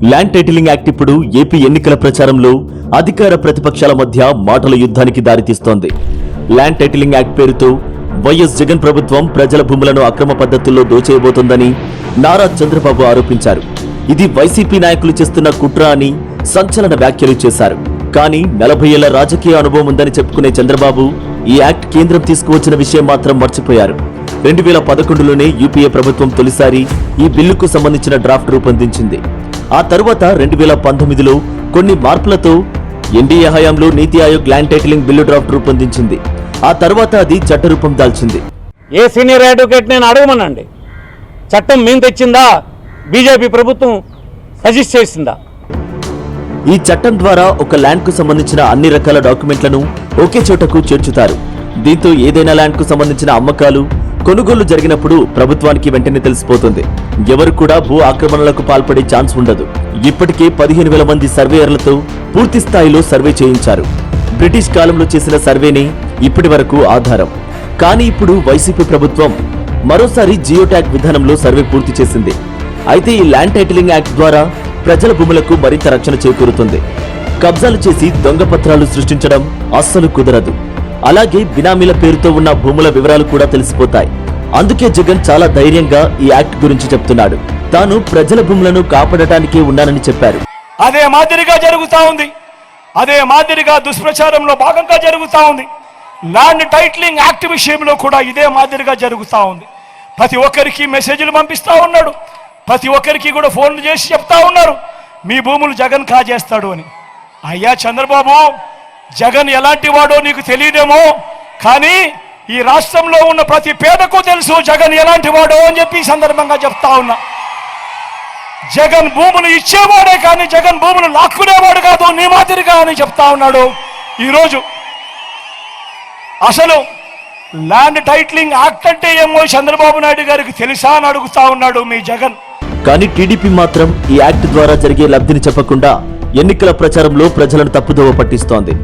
Land titling act ఇప్పుడు AP ఎన్నికల ప్రచారంలో అధికార ప్రతిపక్షాల మధ్య మాటల యుద్ధానికి దారితీస్తోంది. ల్యాండ్ టైటిలింగ్ యాక్ట్ పేరుతో వైఎస్ జగన్ ప్రభుత్వం ప్రజల భూములను అక్రమ పద్ధతుల్లో దోచేయబోతోందని నారా చంద్రబాబు ఆరోపించారు. ఇది వైసీపీ నాయకులు చేస్తున్న కుట్ర అని సంచలన వ్యాఖ్యలు చేశారు. కానీ నలభై ఏళ్ళ రాజకీయ అనుభవం ఉందని చెప్పుకునే చంద్రబాబు ఈ యాక్ట్ కేంద్రం తీసుకువచ్చిన విషయం మాత్రం మర్చిపోయారు. రెండు వేల పదకొండులోనే యూపీఏ ప్రభుత్వం తొలిసారి ఈ బిల్లుకు సంబంధించిన డ్రాఫ్ట్ రూపొందించింది. ఆ తరువాత రెండు వేల పంతొమ్మిదిలో కొన్ని మార్పులతో ఎన్డీఏ హయాంలో NITI Aayog land titling bill draft రూపొందించింది. ఆ తర్వాత అది చట్టరూపం దాల్చింది. ఏ సీనియర్ అడ్వకేట్ నేను అడగమనండి. చట్టం మేము తెచ్చిందా? బీజేపీ ప్రభుత్వం సజెస్ట్ చేసిందా? ఈ చట్టం ద్వారా ఒక ల్యాండ్కు సంబంధించిన అన్ని రకాల డాక్యుమెంట్లను ఒకే చోటకు చేర్చుతారు. దీంతో ఏదైనా ల్యాండ్కు సంబంధించిన అమ్మకాలు కొనుగోలు జరిగినప్పుడు ప్రభుత్వానికి వెంటనే తెలిసిపోతుంది. ఎవరు కూడా భూ ఆక్రమణలకు పాల్పడే ఛాన్స్ ఉండదు. ఇప్పటికే పదిహేను వేల మంది సర్వేయర్లతో పూర్తి స్థాయిలో సర్వే చేయించారు. బ్రిటిష్ కాలంలో చేసిన సర్వేనే ఇప్పటి వరకు ఆధారం. కానీ ఇప్పుడు వైసీపీ ప్రభుత్వం మరోసారి జియో ట్యాగ్ విధానంలో సర్వే పూర్తి చేసింది. అయితే ఈ ల్యాండ్ టైటిలింగ్ యాక్ట్ ద్వారా ప్రజల భూములకు మరింత రక్షణ చేకూరుతుంది. కబ్జాలు చేసి దొంగ పత్రాలు సృష్టించడం అస్సలు కుదరదు. అలాగే బినామీల పేరుతో ఉన్న భూముల వివరాలు కూడా తెలిసిపోతాయి. అందుకే జగన్ చాలా ధైర్యంగా ఈ యాక్ట్ గురించి చెప్తున్నాడు. తాను ప్రజల భూములను కాపాడటానికే ఉన్నానని చెప్పారు. అదే మాదిరిగా జరుగుతా ఉంది. అదే మాదిరిగా దుష్ప్రచారంలో భాగంగా జరుగుతా ఉంది. ల్యాండ్ టైట్లింగ్ యాక్ట్ విషయంలో కూడా ఇదే మాదిరిగా జరుగుతా ఉంది. ప్రతి ఒక్కరికి మెసేజ్లు పంపిస్తా ఉన్నాడు. ప్రతి ఒక్కరికి కూడా ఫోన్లు చేసి చెప్తా ఉన్నారు. మీ భూములు జగన్ కాజేస్తాడు అని. అయ్యా చంద్రబాబు! జగన్ ఎలాంటి వాడో నీకు తెలియదేమో కానీ ఈ రాష్ట్రంలో ఉన్న ప్రతి పేదకు తెలుసు జగన్ ఎలాంటి వాడో అని చెప్పి సందర్భంగా చెప్తా ఉన్నా. జగన్ భూములు ఇచ్చేవాడే కానీ జగన్ భూములు లాక్కునేవాడు కాదు నీ మాదిరిగా అని చెప్తా ఉన్నాడు. ఈరోజు అసలు ల్యాండ్ టైటిలింగ్ యాక్ట్ అంటే ఏమో చంద్రబాబు నాయుడు గారికి తెలుసా అని అడుగుతా ఉన్నాడు మీ జగన్. కానీ టీడీపీ మాత్రం ఈ యాక్ట్ ద్వారా జరిగే లబ్ధిని చెప్పకుండా ఎన్నికల ప్రచారంలో ప్రజలను తప్పుదోవ పట్టిస్తోంది.